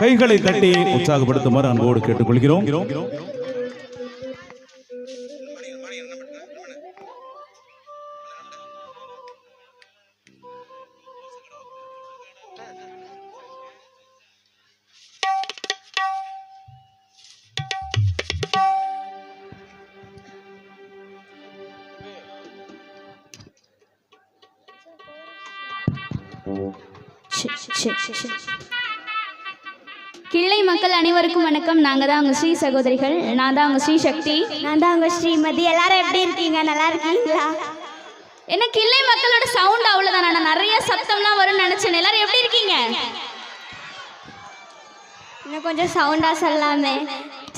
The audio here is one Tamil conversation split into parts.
கைகளை தட்டி உற்சாகப்படுத்துமாறு அன்போடு கேட்டுக்கொள்கிறோம். கிள்ளை மக்கள் அனைவருக்கும் வணக்கம். நாங்கள் தான் உங்கள் ஸ்ரீ சகோதரிகள். நான் தான் உங்கள் ஸ்ரீ சக்தி. நான் தான் உங்க ஸ்ரீமதி. எல்லாரும் எப்படி இருக்கீங்க? நல்லா இருக்கீங்களா? என்ன கிள்ளை மக்களோட சவுண்ட் அவ்வளோதான் நான் நிறைய சத்தம்லாம் வரும்னு நினச்சேன். எல்லாரும் எப்படி இருக்கீங்க? இன்னும் கொஞ்சம் சவுண்டா சொல்லலாமே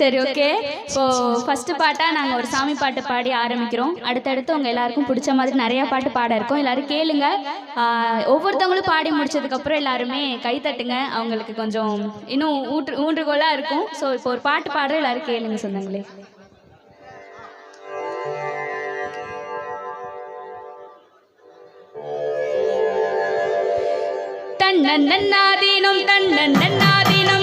சரி ஓகே இப்போ ஃபர்ஸ்ட் பாட்டாக நாங்கள் ஒரு சாமி பாட்டு பாடி ஆரம்பிக்கிறோம். அடுத்தடுத்து உங்கள் எல்லாருக்கும் பிடிச்ச மாதிரி நிறைய பாட்டு பாட இருக்கோம். எல்லாரும் கேளுங்க. ஒவ்வொருத்தவங்களும் பாடி முடிச்சதுக்கப்புறம் எல்லாருமே கை தட்டுங்க. அவங்களுக்கு கொஞ்சம் இன்னும் ஊற்று ஊன்றுகோலாக இருக்கும். ஸோ இப்போ ஒரு பாட்டு பாடுற எல்லாரும் கேளுங்க சொந்தங்களே. தன்னன்னாதீனம் தன்னன்னாதீனம் தன்னன்னாதீனம்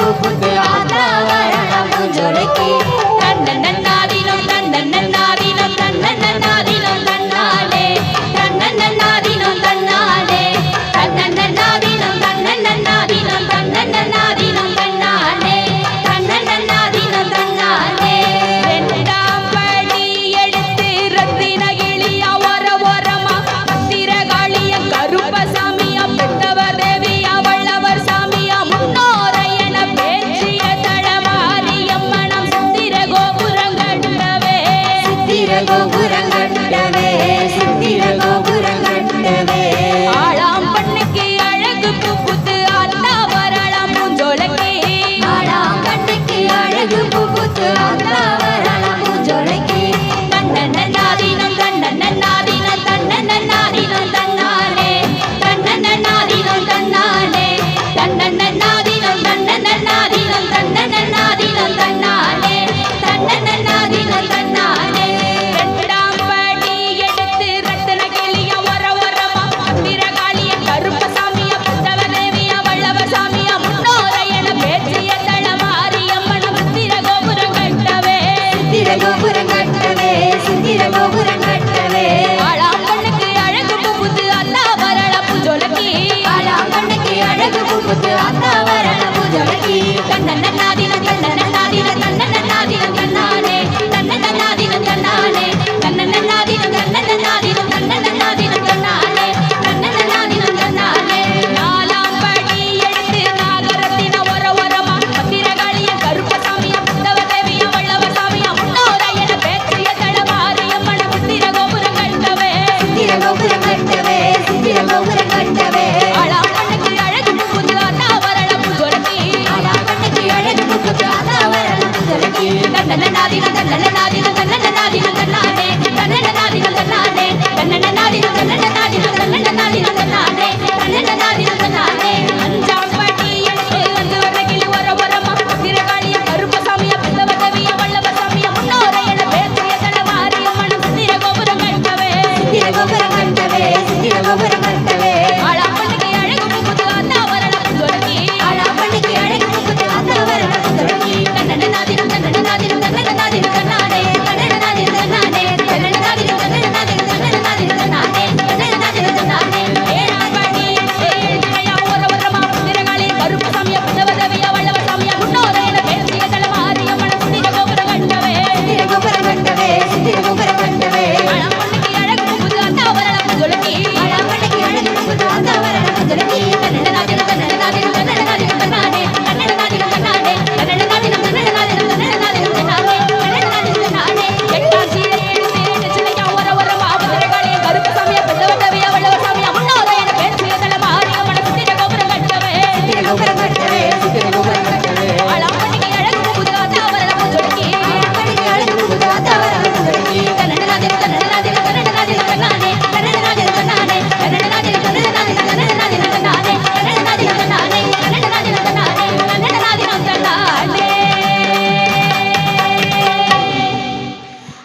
প্রভুতে আদা Thank you.